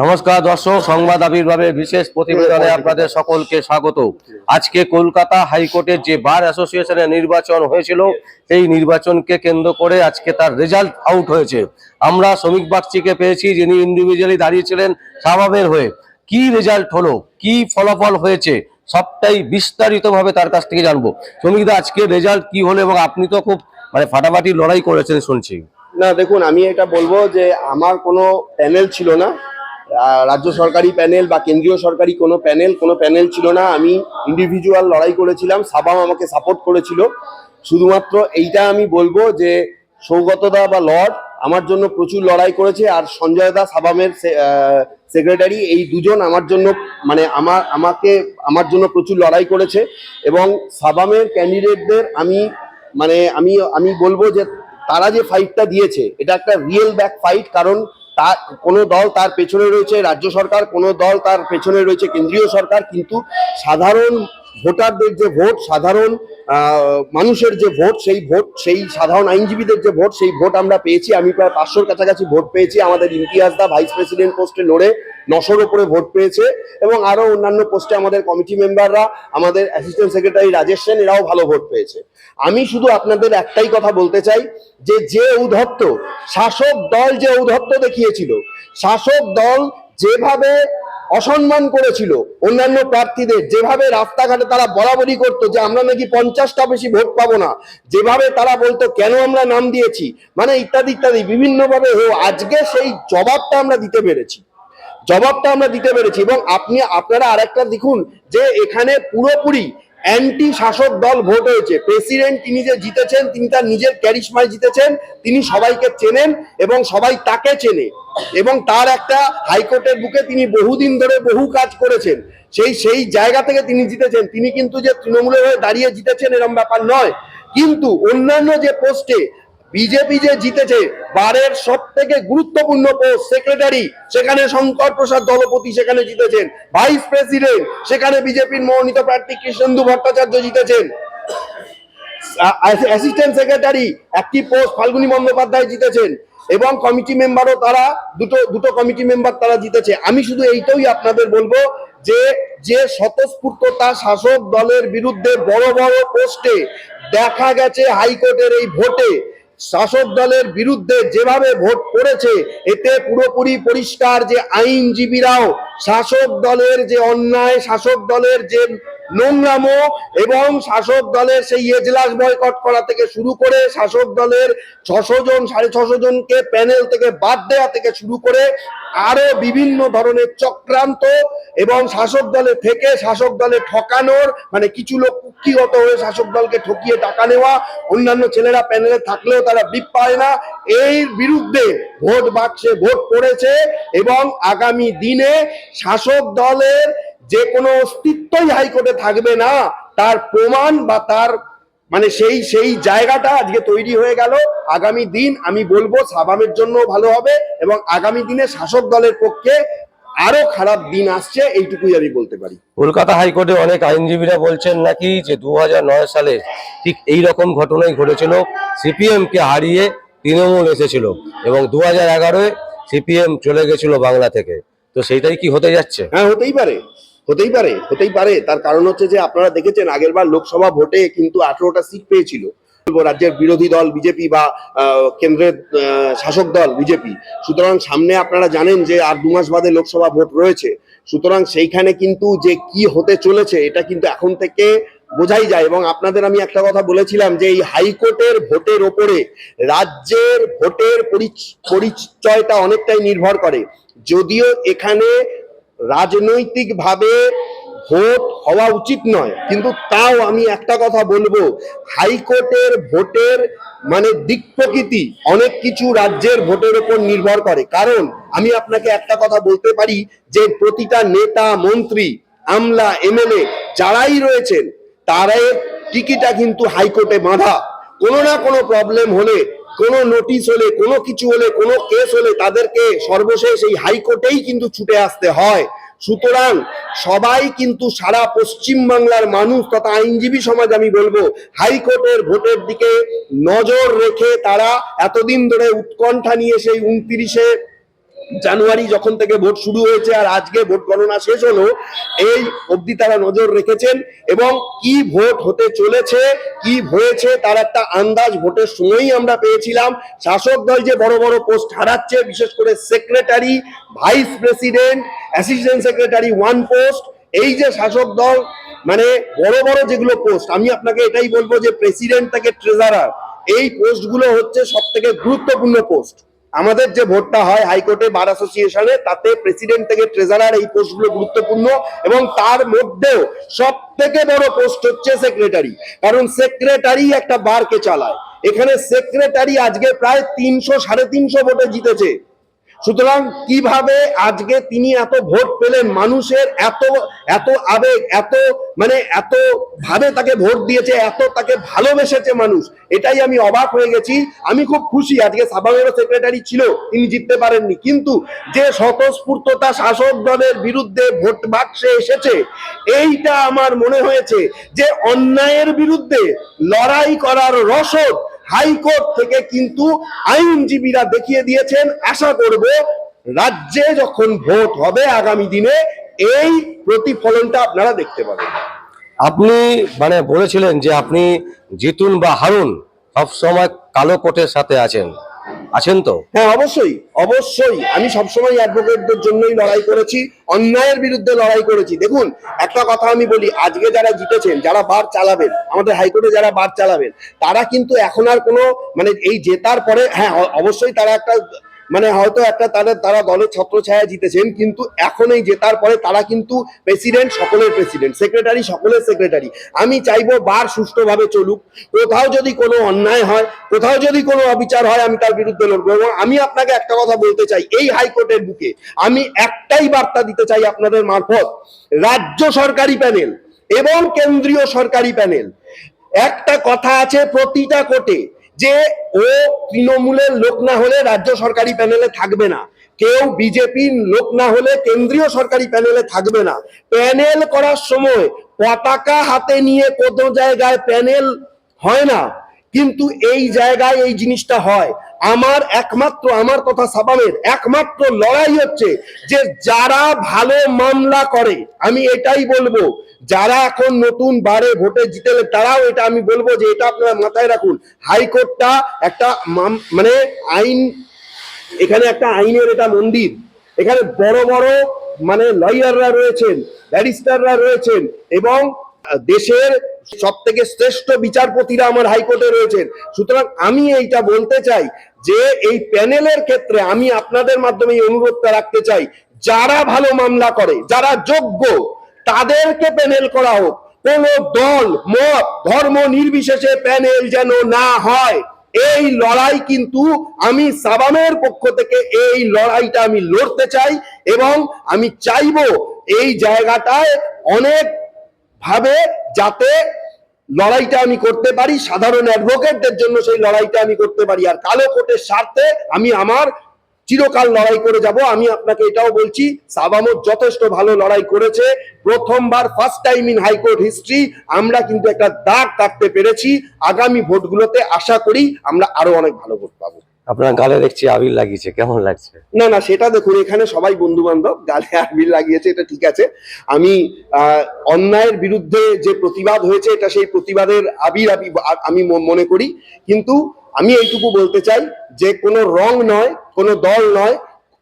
নমস্কার দর্শক, সংবাদ আবির্ভাবের বিশেষ প্রতিবেদনে আপনাদের সকলকে স্বাগত। আজকে কলকাতা হাইকোর্টের যে বার অ্যাসোসিয়েশনের নির্বাচন হয়েছিল এই নির্বাচনকে কেন্দ্র করে আজকে তার রেজাল্ট আউট হয়েছে। আমরা শ্রমিক বাগচিকে পেয়েছি, যিনি ইন্ডিভিজুয়ালি দাঁড়িয়েছিলেন সাবাবের হয়ে। কি রেজাল্ট হলো? কি ফলাফল হয়েছে? সবটাই বিস্তারিতভাবে তার কাছ থেকে জানব। শ্রমিকদা, আজকে রেজাল্ট কি হলো এবং আপনি তো খুব মানে ফাটাফাটি লড়াই করেছেন শুনছি। না, দেখুন, আমি এটা বলব যে আমার কোনো প্যানেল ছিল না। রাজ্য সরকারি প্যানেল বা কেন্দ্রীয় সরকারি কোনো প্যানেল কোনো প্যানেল ছিল না। আমি ইন্ডিভিজুয়াল লড়াই করেছিলাম, সাবাম আমাকে সাপোর্ট করেছিল। শুধুমাত্র এইটা আমি বলব যে সৌগতদা বা লর্ড আমার জন্য প্রচুর লড়াই করেছে আর সঞ্জয় দা সাবামের সেক্রেটারি এই দুজন আমার জন্য মানে আমার, আমাকে, আমার জন্য প্রচুর লড়াই করেছে এবং সাবামের ক্যান্ডিডেটদের আমি মানে আমি আমি বলব যে তারা যে ফাইটটা দিয়েছে, এটা একটা রিয়েল ব্যাক ফাইট কারণ তার কোনো দল তার পেছনে রয়েছে, রাজ্য সরকার, কোনো দল তার পেছনে রয়েছে, কেন্দ্রীয় সরকার, কিন্তু সাধারণ ভোটারদের যে ভোট, সাধারণ মানুষের যে ভোট, সেই ভোট, সেই সাধারণ আইনজীবীদের যে ভোট, সেই ভোট আমরা পেয়েছি। আমি প্রায় পাঁচশোর কাছাকাছি ভোট পেয়েছি। আমাদের ইমতিয়াজ দা, ভাইস প্রেসিডেন্ট পোস্টে লড়ে নশোর ওপরে ভোট পেয়েছে এবং আরও অন্যান্য পোস্টে আমাদের কমিটি মেম্বাররা, আমাদের অ্যাসিস্ট্যান্ট সেক্রেটারি রাজেশ সেন, এরাও ভালো ভোট পেয়েছে। আমি শুধু আপনাদের একটাই কথা বলতে চাই যে যে ঔদ্ধত্য শাসক দল যে ঔদ্ধত্য দেখিয়েছিল, শাসক দল যেভাবে অসম্মান করেছিল অন্যান্য প্রার্থীদের। যেভাবে রাস্তাঘাটে তারা বরাবরই করতো যে আমরা নাকি পঞ্চাশটা বেশি ভোট পাবো না, যেভাবে তারা বলতো, কেন আমরা নাম দিয়েছি? মানে ইত্যাদি ইত্যাদি। বিভিন্নভাবে হো, আজকে সেই জবাবটা আমরা দিতে পেরেছি। জবাবটা আমরা দিতে পেরেছি। এবং আপনি, আপনারা আরেকটা দেখুন যে এখানে পুরোপুরি অ্যান্টি শাসক দল ভোট হয়েছে। প্রেসিডেন্ট তিনি যে জিতেছেন, তিনি তার নিজের ক্যারিশমায় জিতেছেন, তিনি সবাইকে চেনেন এবং সবাই তাকে চেনে। এবং তার একটা হাইকোর্টের বুকে তিনি বহুদিন ধরে বহু কাজ করেছেন। সেই সেই জায়গা থেকে তিনি জিতেছেন। তিনি কিন্তু যে তৃণমূলের হয়ে দাঁড়িয়ে জিতেছেন এরম ব্যাপার নয়। কিন্তু অন্যান্য যে পোস্টে বিজেপি যে জিতেছে, বারের সব থেকে গুরুত্বপূর্ণ পোস্ট সেক্রেটারি সেখানে শঙ্কর প্রসাদ দলপতি সেখানে জিতেছেন। ভাইস প্রেসিডেন্ট সেখানে বিজেপির মনোনীত প্রার্থী কৃষ্ণেন্দু ভট্টাচার্য জিতেছেন। অ্যাসিস্ট্যান্ট সেক্রেটারি একটি পোস্ট ফাল্গুনী বন্দ্যোপাধ্যায় জিতেছেন। এবং কমিটি মেম্বারও তারা, দুটো দুটো কমিটি মেম্বার তারা জিতেছে। আমি শুধু এইটাই আপনাদের বলব যে যে স্বতঃস্ফূর্ততা শাসক দলের বিরুদ্ধে বড় বড় পোস্টে দেখা গেছে হাইকোর্টের এই ভোটে। শাসক দলের বিরুদ্ধে যেভাবে ভোট করেছে এতে পুরোপুরি পরিষ্কার যে আইনজীবীরাও, শাসক দলের যে অন্যায়, শাসক দলের যে নোংরামো এবং শাসক দলের সেই এজলাস বয়কট করা থেকে শুরু করে শাসক দলের ছশো জন, সাড়ে ছশো জনকে প্যানেল থেকে বাদ দেওয়া থেকে শুরু করে আরও বিভিন্ন ধরনের চক্রান্ত এবং শাসক দলে থেকে শাসক দলে ঠকানোর মানে কিছু লোক কুক্ষিগত হয়ে শাসক দলকে ঠকিয়ে টাকা নেওয়া, অন্যান্য ছেলেরা প্যানেলে থাকলেও তারা বিপ পায় না। এই বিরুদ্ধে ভোট বাক্সে ভোট পড়েছে এবং আগামী দিনে শাসক দলের যে কোনো অস্তিত্বই হাইকোর্টে থাকবে না তার প্রমাণ বা তার মানে সেই সেই জায়গাটা আজকে তৈরি হয়ে গেল। আগামী দিন আমি বলব সাবামের জন্য ভালো হবে এবং আগামী দিনে শাসক দলের পক্ষে আরও খারাপ দিন আসছে এইটুকুই আমি বলতে পারি। কলকাতা হাইকোর্টে অনেক আইনজীবীরা বলছেন নাকি যে দু হাজার নয় সালে ঠিক এই রকম ঘটনাই ঘটেছিল সিপিএম কে হারিয়ে তৃণমূল এসেছিল এবং দু হাজার এগারোয় সিপিএম চলে গেছিল বাংলা থেকে। তো সেইটাই কি হতে যাচ্ছে? হ্যাঁ হতেই পারে। হতেই পারে হতেই পারে। তার কারণ হচ্ছে যে আপনারা দেখেছেন, আগেরবার লোকসভা ভোটে কিন্তু আঠেরোটা সিট পেয়েছিল। রাজ্যের বিরোধী দল বিজেপি বা কেন্দ্রের শাসক দল বিজেপি। সুতরাং সামনে আপনারা জানেন যে আর দু মাস বাদে লোকসভা ভোট রয়েছে। সুতরাং সেইখানে কিন্তু যে কি হতে চলেছে, এটা কিন্তু এখন থেকে বোঝাই যায়। এবং আপনাদের আমি একটা কথা বলেছিলাম যে এই হাইকোর্টের ভোটের ওপরে রাজ্যের ভোটের পরিচ- পরিচয়টা অনেকটাই নির্ভর করে। যদিও এখানে রাজনৈতিকভাবে ভোট হওয়া উচিত নয়। কিন্তু তাও আমি একটা কথা বলব, হাইকোর্টের ভোটের মানে দিক প্রকৃতি অনেক কিছু রাজ্যের ভোটের উপর নির্ভর করে। কারণ আমি আপনাকে একটা কথা বলতে পারি যে প্রতিটা নেতা, মন্ত্রী, আমলা, এমএলএ যারাই রয়েছেন, তারাই টিকিটা কিন্তু হাইকোর্টে বাঁধা। কোনো না কোনো প্রবলেম হলে কোনো নোটিশ হলে, কোনো কিছু হলে, কোনো কেস হলে তাদেরকে সর্বশেষ এই হাইকোর্টেই কিন্তু ছুটে আসতে হয়। সুতরাং সবাই কিন্তু সারা পশ্চিম বাংলার মানুষ তথা আইনজীবী সমাজ আমি বলব হাইকোর্টের ভোটের দিকে নজর রেখে তারা এতদিন ধরে উৎকণ্ঠা নিয়ে সেই উনত্রিশে জানুয়ারি যখন থেকে ভোট শুরু হয়েছে আর আজকে ভোট গণনা শেষ হলো, এই অবধি তারা নজর রেখেছেন এবং কি ভোট হতে চলেছে, কি হয়েছে তার একটা আন্দাজ ভোটের সময়ই আমরা পেয়েছিলাম। শাসক দল যে বড় বড় পোস্ট হারাচ্ছে, বিশেষ করে secretary, vice president, assistant secretary one post, এই যে শাসক দল মানে বড় বড় যেগুলো পোস্ট, আমি আপনাকে এটাই বলব যে প্রেসিডেন্ট থেকে ট্রেজারার, এই পোস্টগুলো হচ্ছে সব থেকে গুরুত্বপূর্ণ পোস্ট। আমাদের যে ভোটটা হয় হাইকোর্টে বার অ্যাসোসিয়েশনে, তাতে প্রেসিডেন্ট থেকে ট্রেজারার এই পোস্টগুলো গুরুত্বপূর্ণ এবং তার মধ্যেও সব থেকে বড় পোস্ট হচ্ছে সেক্রেটারি। কারণ সেক্রেটারি একটা বারকে চালায়। এখানে সেক্রেটারি আজকে প্রায় তিনশো, সাড়ে তিনশো ভোটে জিতেছে। সুতরাং কীভাবে আজকে তিনি এত ভোট পেলেন, মানুষের এত এত আবেগ, এত মানে এত ভাবে তাকে ভোট দিয়েছে, এত তাকে ভালোবেসেছে মানুষ, এটাই আমি অবাক হয়ে গেছি। আমি খুব খুশি, আজকে সাবামেরও সেক্রেটারি ছিল, তিনি জিততে পারেননি। কিন্তু যে স্বতঃস্ফূর্ততা শাসক দলের বিরুদ্ধে ভোট বাক্সে এসেছে, এইটা আমার মনে হয়েছে যে অন্যায়ের বিরুদ্ধে লড়াই করার রসদ হাইকোর্ট থেকে কিন্তু আইনজীবীরা দেখিয়ে দিয়েছেন, আশা করব রাজ্যে যখন ভোট হবে আগামী দিনে, এই প্রতিফলনটা আপনারা দেখতে পাবেন। আপনি মানে বলেছিলেন যে আপনি জিতুন বা হারুন, সবসময় কালো কোটের সাথে আছেন। আছেন তো? হ্যাঁ অবশ্যই অবশ্যই। আমি সবসময় অ্যাডভোকেটদের জন্যই লড়াই করেছি, অন্যায়ের বিরুদ্ধে লড়াই করেছি। দেখুন, একটা কথা আমি বলি, আজকে যারা জিতেছেন, যারা বার চালাবেন, আমাদের হাইকোর্টে যারা বার চালাবেন, তারা কিন্তু এখন আর কোনো মানে এই জেতার পরে হ্যাঁ অবশ্যই তারা একটা মানে হয়তো একটা তাদের, তারা দলের ছত্রছায়া জিতেছেন, কিন্তু এখন এই জেতার পরে তারা কিন্তু প্রেসিডেন্ট সকলের প্রেসিডেন্ট সেক্রেটারি সকলের সেক্রেটারি আমি চাইব বার সুষ্ঠুভাবে চলুক, কোথাও যদি কোনো অন্যায় হয়, কোথাও যদি কোনো অবিচার হয়, আমি তার বিরুদ্ধে লড়বো। এবং আমি আপনাকে একটা কথা বলতে চাই, এই হাইকোর্টের বুকে আমি একটাই বার্তা দিতে চাই আপনাদের মারফত, রাজ্য সরকারি প্যানেল এবং কেন্দ্রীয় সরকারি প্যানেল। একটা কথা আছে প্রতিটা কোর্টে যে ও তৃণমূলের লোক না হলে রাজ্য সরকারি প্যানেলে থাকবে না। কেউ বিজেপির লোক না হলে কেন্দ্রীয় সরকারি প্যানেলে থাকবে না। প্যানেল করার সময় পতাকা হাতে নিয়ে কোনো জায়গায় প্যানেল হয় না। কিন্তু এই জায়গায় এই জিনিসটা হয়। আমার একমাত্র, আমার কথা সাবামের একমাত্র লড়াই হচ্ছে যে যারা ভালো মামলা করে। আমি এটাই বলব। যারা এখন নতুন বারে ভোটে জিতেলে তারাও এটা আমি বলব যে এটা আপনারা মাথায় রাখুন। হাইকোর্টটা একটা মানে আইন, এখানে একটা আইনের এটা মন্দির। এখানে বড় বড় মানে লয়াররা রয়েছেন, ব্যারিস্টাররা রয়েছেন এবং দেশের সব থেকে শ্রেষ্ঠ বিচারপতিরা আমার হাইকোর্টে রয়েছেন। সুতরাং আমি এইটা বলতে চাই যে এই প্যানেলের ক্ষেত্রে আমি আপনাদের মাধ্যমে অনুরোধটা রাখতে চাই, যারা ভালো মামলা করে, যারা যোগ্য, তাদেরকে প্যানেল করা হোক। কোন দল, মত, ধর্ম নির্বিশেষে প্যানেল যেন না হয়। এই লড়াই কিন্তু আমি সাবামের পক্ষ থেকে এই লড়াইটা আমি লড়তে চাই এবং আমি চাইব এই জায়গাটায় অনেক ভাবে যাতে লড়াইটা আমি করতে পারি, সাধারণ অ্যাডভোকেটদের জন্য সেই লড়াইটা আমি করতে পারি। আর কালো কোটের স্বার্থে আমি আমার চিরকাল লড়াই করে যাব। আমি আপনাকে এটাও বলছি, সাবামত যথেষ্ট ভালো লড়াই করেছে। প্রথমবার first time in high court history আমরা কিন্তু একটা দাগ কাটতে পেরেছি। আগামী ভোটগুলোতে আশা করি আমরা আরও অনেক ভালো ভোট পাবো। আপনার গালে দেখছি আবির লাগিয়েছে, কেমন লাগছে? না না, সেটা দেখুন, এখানে সবাই বন্ধু বান্ধব গালে আবির লাগিয়েছে, এটা ঠিক আছে। আমি অন্যায়ের বিরুদ্ধে যে প্রতিবাদ হয়েছে, এটা সেই প্রতিবাদের আবির আমি মনে করি। কিন্তু আমি এইটুকু বলতে চাই যে, কোনো রং নয়, কোনো দল নয়,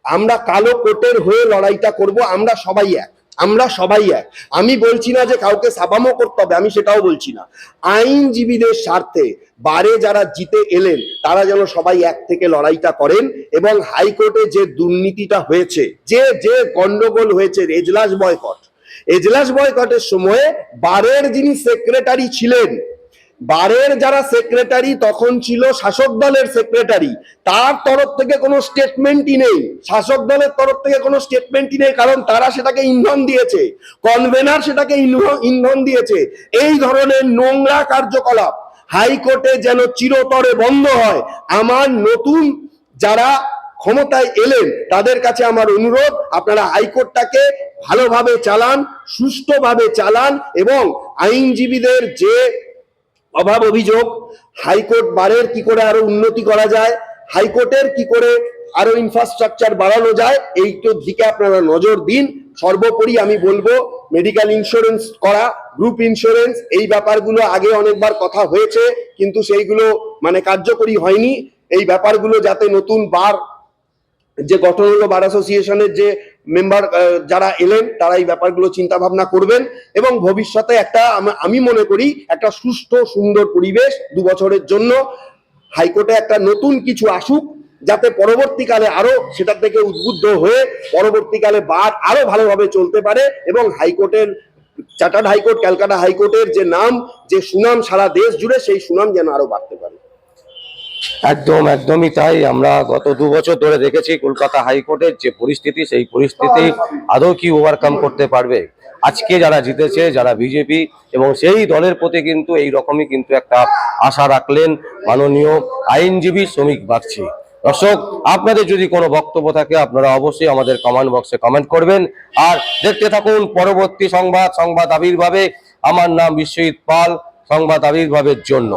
আমরা কালো কোটের হয়ে লড়াইটা করব, আমরা সবাই এক। আমরা সবাই এক। আমি বলছি না যে কাউকে সাবামও করতে হবে, আমি সেটাও বলছি না। আইনজীবীদের স্বার্থে বারে যারা জিতে এলেন, তারা যেন সবাই এক থেকে লড়াইটা করেন এবং হাইকোর্টে যে দুর্নীতিটা হয়েছে, যে যে গন্ডগোল হয়েছে, এজলাস বয়কট। এজলাস বয়কটের সময়ে বারের যিনি সেক্রেটারি ছিলেন বারের যারা সেক্রেটারি তখন ছিল শাসক দলের সেক্রেটারি তার তরফ থেকে কোনো স্টেটমেন্টই নেই। শাসক দলের তরফ থেকে কোনো স্টেটমেন্টই নেই, কারণ তারা সেটাকে ইন্ধন দিয়েছে। কনভেনার সেটাকে ইন্ধ- ইন্ধন দিয়েছে। এই ধরনের নোংরা কার্যকলাপ হাইকোর্টে যেন চিরতরে বন্ধ হয়। আমার নতুন যারা ক্ষমতায় এলেন, তাদের কাছে আমার অনুরোধ, আপনারা হাইকোর্টটাকে ভালোভাবে চালান, সুষ্ঠুভাবে চালান এবং আইনজীবীদের যে অভাব অভিযোগ, হাইকোর্ট বারের কি করে আরও উন্নতি করা যায়, হাইকোর্টের কি করে আরও ইনফ্রাস্ট্রাকচার বাড়ানো যায় এইটোর দিকে আপনারা নজর দিন। সর্বোপরি আমি বলব মেডিকেল ইন্স্যুরেন্স করা গ্রুপ ইন্স্যুরেন্স এই ব্যাপারগুলো আগে অনেকবার কথা হয়েছে, কিন্তু সেইগুলো মানে কার্যকরী হয়নি। এই ব্যাপারগুলো যাতে নতুন বার যে গঠন হলো বার অ্যাসোসিয়েশনের যে মেম্বার যারা এলেন, তারা এই ব্যাপারগুলো চিন্তা ভাবনা করবেন এবং ভবিষ্যতে একটা আমি মনে করি একটা সুষ্ঠু, সুন্দর পরিবেশ দু বছরের জন্য হাইকোর্টে একটা নতুন কিছু আসুক, যাতে পরবর্তীকালে আরও সেটার থেকে উদ্বুদ্ধ হয়ে পরবর্তীকালে বার আরও ভালোভাবে চলতে পারে এবং হাইকোর্টের, চার্টার্ড হাইকোর্ট, ক্যালকাটা হাইকোর্টের যে নাম, যে সুনাম সারা দেশ জুড়ে সেই সুনাম যেন আরও বাড়তে পারে। একদম, একদমই তাই। আমরা গত দু বছর ধরে দেখেছি কলকাতা হাইকোর্টের যে পরিস্থিতি, সেই পরিস্থিতি আদৌ কি ওভারকাম করতে পারবে। আজকে যারা জিতেছে, যারা বিজেপি এবং সেই দলের প্রতি কিন্তু এই রকমই কিন্তু একটা আশা রাখলেন মাননীয় আইনজীবী শ্রমিক বাগচি। দর্শক, আপনাদের যদি কোনো বক্তব্য থাকে, আপনারা অবশ্যই আমাদের কমেন্ট বক্সে কমেন্ট করবেন। আর দেখতে থাকুন পরবর্তী সংবাদ সংবাদ আবির্ভাবে। আমার নাম বিশ্বজিৎ পাল, সংবাদ আবির্ভাবের জন্য।